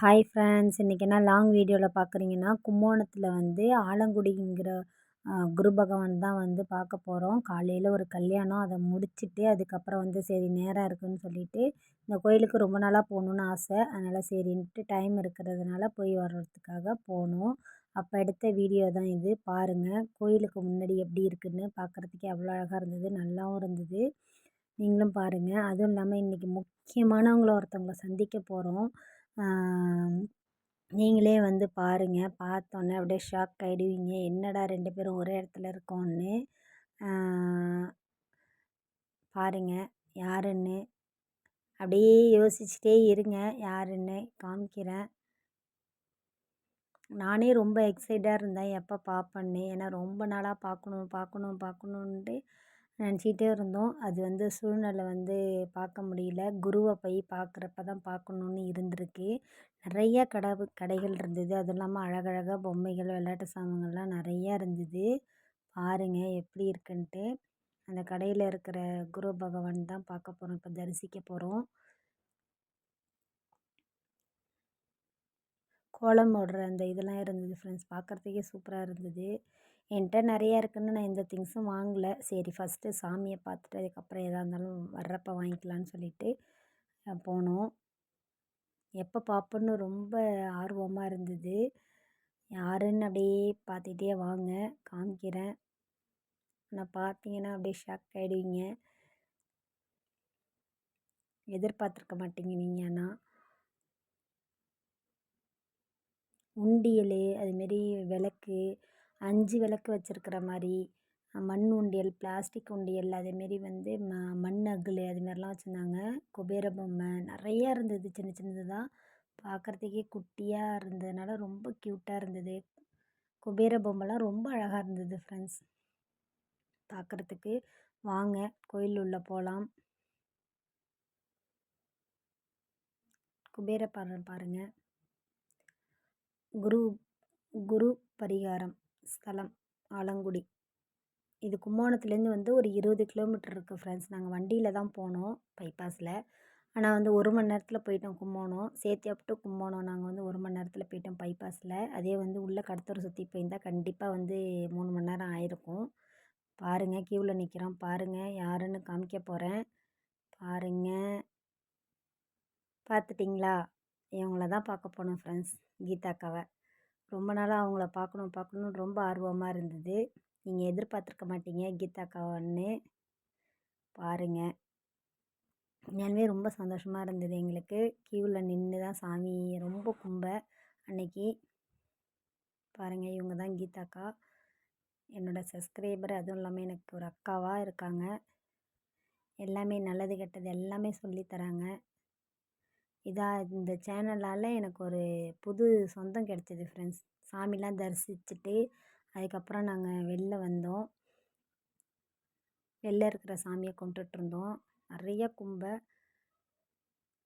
Hi friends இன்றைக்கி என்ன long வீடியோவில் பார்க்குறீங்கன்னா கும்போணத்தில் வந்து ஆலங்குடிங்கிற குரு பகவான் தான் வந்து பார்க்க போகிறோம் காலையில் ஒரு கல்யாணம் அதை முடிச்சுட்டு அதுக்கப்புறம் வந்து சரி நேரம் இருக்குதுன்னு சொல்லிட்டு இந்த கோயிலுக்கு ரொம்ப நாளாக போகணுன்னு ஆசை. அதனால் சரின்ட்டு டைம் இருக்கிறதுனால போய் வர்றதுக்காக போனோம். அப்போ எடுத்த வீடியோ தான் இது. பாருங்கள் கோயிலுக்கு முன்னாடி எப்படி இருக்குதுன்னு பார்க்குறதுக்கே அவ்வளோ அழகாக இருந்தது. நல்லாவும் இருந்தது. நீங்களும் பாருங்கள் அதுவும் இல்லாமல் இன்றைக்கி முக்கியமானவங்கள ஒருத்தவங்கள சந்திக்க போகிறோம் நீங்களே வந்து பாருங்கள் பார்த்தோன்னே அப்படியே ஷாக் ஆகிடுவீங்க என்னடா ரெண்டு பேரும் ஒரே இடத்துல இருக்கோம்னு. பாருங்கள் யாருன்னு? அப்படியே யோசிச்சுட்டே இருங்க. யாருன்னு? காமிக்கிறேன். நானே ரொம்ப எக்ஸைட்டாக இருந்தேன். எப்போ பார்ப்பேன்னு ஏன்னா ரொம்ப நாளாக பார்க்கணும் பார்க்கணும் பார்க்கணுன்ட்டு நினச்சிக்கிட்டே இருந்தோம். அது வந்து சூழ்நிலை வந்து பார்க்க முடியல. குருவை போய் பார்க்குறப்ப தான் பார்க்கணுன்னு இருந்திருக்கு. நிறைய கடை கடைகள் இருந்தது. அதுவும் இல்லாமல் அழகழகாக பொம்மைகள் விளையாட்டு சாமான்கள்லாம் நிறையா இருந்தது. பாருங்கள் எப்படி இருக்குன்ட்டு. அந்த கடையில் இருக்கிற குரு பகவான் தான் பார்க்க போகிறோம் இப்போ தரிசிக்க போகிறோம் கோலம் போடுற அந்த இதெல்லாம் இருந்தது ஃப்ரெண்ட்ஸ் பார்க்குறதுக்கே சூப்பராக இருந்தது. என்கிட்ட நிறையா இருக்குதுன்னு நான் எந்த திங்ஸும் வாங்கலை. சரி ஃபஸ்ட்டு சாமியை பார்த்துட்டு அதுக்கப்புறம் எதாக இருந்தாலும் வர்றப்போ வாங்கிக்கலான்னு சொல்லிட்டு போனோம். எப்போ பார்ப்போன்னு ரொம்ப ஆர்வமாக இருந்தது. யாருன்னு அப்படியே பார்த்துட்டே வாங்க காமிக்கிறேன். நான் பார்த்தீங்கன்னா அப்படியே ஷாக் ஆகிடுவீங்க எதிர்பார்த்துருக்க மாட்டீங்க நீங்கள் ஆனால் உண்டியல் அதுமாரி விளக்கு அஞ்சு விளக்கு வச்சிருக்கிற மாதிரி மண் உண்டியல் பிளாஸ்டிக் உண்டியல் அதேமாரி வந்து ம மண் அகல் அதுமாரிலாம் வச்சுருந்தாங்க. குபேர பொம்மை நிறையா இருந்தது சின்ன சின்னதாக பார்க்குறதுக்கே குட்டியாக இருந்ததுனால ரொம்ப க்யூட்டாக இருந்தது. குபேர பொம்மைலாம் ரொம்ப அழகாக இருந்தது ஃப்ரெண்ட்ஸ் பார்க்குறதுக்கு வாங்க கோயில் உள்ளே போகலாம் குபேர பாரு பாருங்கள் குரு குரு பரிகாரம். ஸ்தலம் ஆலங்குடி. இது கும்போணத்துலேருந்து வந்து ஒரு இருபது கிலோமீட்டர் இருக்குது ஃப்ரெண்ட்ஸ் நாங்கள் வண்டியில் தான் போனோம் பைபாஸில் ஆனால் வந்து ஒரு மணி நேரத்தில் போயிட்டோம் கும்போணம் சேத்தியாப் டு கும்போணம் நாங்கள் வந்து ஒரு மணி நேரத்தில் போயிட்டோம் பைபாஸில் அதே வந்து உள்ளே கடத்தூர் சுற்றி போயிருந்தால் கண்டிப்பாக வந்து மூணு மணி நேரம் ஆயிருக்கும். பாருங்கள் க்யூவில் நிற்கிறோம் பாருங்கள் யாருன்னு காமிக்க போகிறேன் பாருங்கள் பார்த்துட்டிங்களா? இவங்கள தான் பார்க்க போனோம் ஃப்ரெண்ட்ஸ் கீதாக்காவை ரொம்ப நாளாக அவங்கள பார்க்கணும் பார்க்கணுன்னு ரொம்ப ஆர்வமாக இருந்தது. நீங்கள் எதிர்பார்த்துருக்க மாட்டீங்க கீதாக்காவன்னு பாருங்கள் உண்மையாலுமே ரொம்ப சந்தோஷமாக இருந்தது எங்களுக்கு. க்யூவில் நின்று தான் சாமி ரொம்ப கும்ப. அன்னைக்கு பாருங்கள் இவங்க தான் கீதாக்கா என்னோடய சப்ஸ்கிரைபர் அதுவும் இல்லாமல் எனக்கு ஒரு அக்காவாக இருக்காங்க. எல்லாமே நல்லது கெட்டது எல்லாமே சொல்லித்தராங்க இதாக இந்த சேனலால் எனக்கு ஒரு புது சொந்தம் கிடச்சிது ஃப்ரெண்ட்ஸ் சாமிலாம் தரிசிச்சுட்டு அதுக்கப்புறம் நாங்கள் வெளில வந்தோம். வெளில இருக்கிற சாமியை கும்பிட்டுட்ருந்தோம். நிறைய கும்ப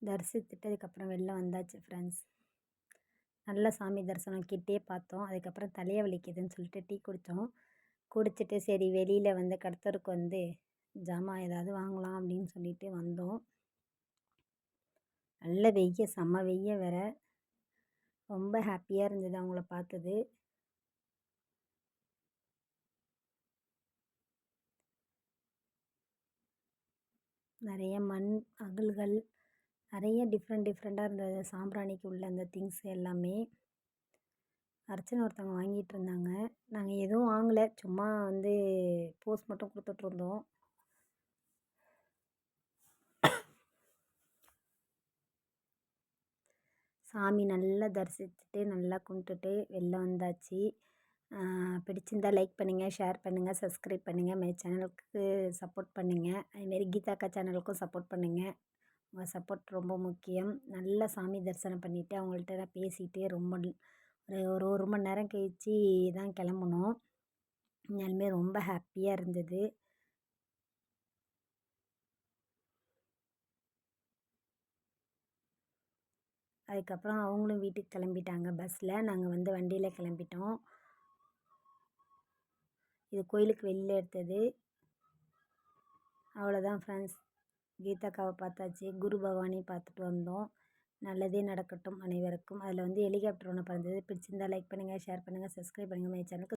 தரிசித்துட்டு அதுக்கப்புறம் வெளில வந்தாச்சு ஃப்ரெண்ட்ஸ் நல்ல சாமி தரிசனம் கிட்டே பார்த்தோம் அதுக்கப்புறம் தலையை வலிக்குதுன்னு சொல்லிட்டு டீ குடித்தோம் குடிச்சிட்டு சரி வெளியில் வந்து கடத்தருக்கு வந்து ஜாமான் ஏதாவது வாங்கலாம் அப்படின்னு சொல்லிட்டு வந்தோம். நல்ல வெய்ய செம்ம வெய்ய வேற. ரொம்ப ஹாப்பியாக இருந்தது அவங்கள பார்த்தது நிறைய மண் அகல்கள் நிறைய டிஃப்ரெண்ட் டிஃப்ரெண்ட்டாக இருந்தது. சாம்பிராணிக்கு உள்ள அந்த திங்ஸ் எல்லாமே. அர்ச்சனை ஒருத்தவங்க வாங்கிட்டு இருந்தாங்க. நாங்கள் எதுவும் வாங்கலை. சும்மா வந்து போஸ் மட்டும் கொடுத்துட்ருந்தோம் சாமி நல்லா தரிசித்துட்டு நல்லா கும்பிட்டுட்டு வெளில வந்தாச்சு. பிடிச்சிருந்தா லைக் பண்ணுங்கள் ஷேர் பண்ணுங்கள் சப்ஸ்கிரைப் பண்ணுங்கள் மை சேனலுக்கு சப்போர்ட் பண்ணுங்கள் அதுமாரி கீதாக்கா சேனலுக்கும் சப்போர்ட் பண்ணுங்கள் உங்கள் சப்போர்ட் ரொம்ப முக்கியம். நல்லா சாமி தரிசனம் பண்ணிவிட்டு அவங்கள்ட்ட நான் பேசிகிட்டு ரொம்ப ஒரு ஒரு ஒரு மணி நேரம் கழித்து தான் கிளம்புனோம் உண்மையாலுமே ரொம்ப ஹாப்பியாக இருந்தது. அதுக்கப்புறம் அவங்களும் வீட்டுக்கு கிளம்பிட்டாங்க. பஸ்ஸில் நாங்கள் வந்து வண்டியில் கிளம்பிட்டோம். இது கோயிலுக்கு வெளியில் எடுத்தது. அவ்வளோதான் ஃப்ரெண்ட்ஸ் கீதாக்காவை பார்த்தாச்சு. குரு பகவானையும் பார்த்துட்டு வந்தோம். நல்லதே நடக்கட்டும் அனைவருக்கும். அதில் வந்து ஹெலிகாப்டர் ஒன்று பறந்தது. பிடிச்சிருந்தால் லைக் பண்ணுங்கள் ஷேர் பண்ணுங்கள் சப்ஸ்கிரைப் பண்ணுங்கள் மை சேனலுக்கு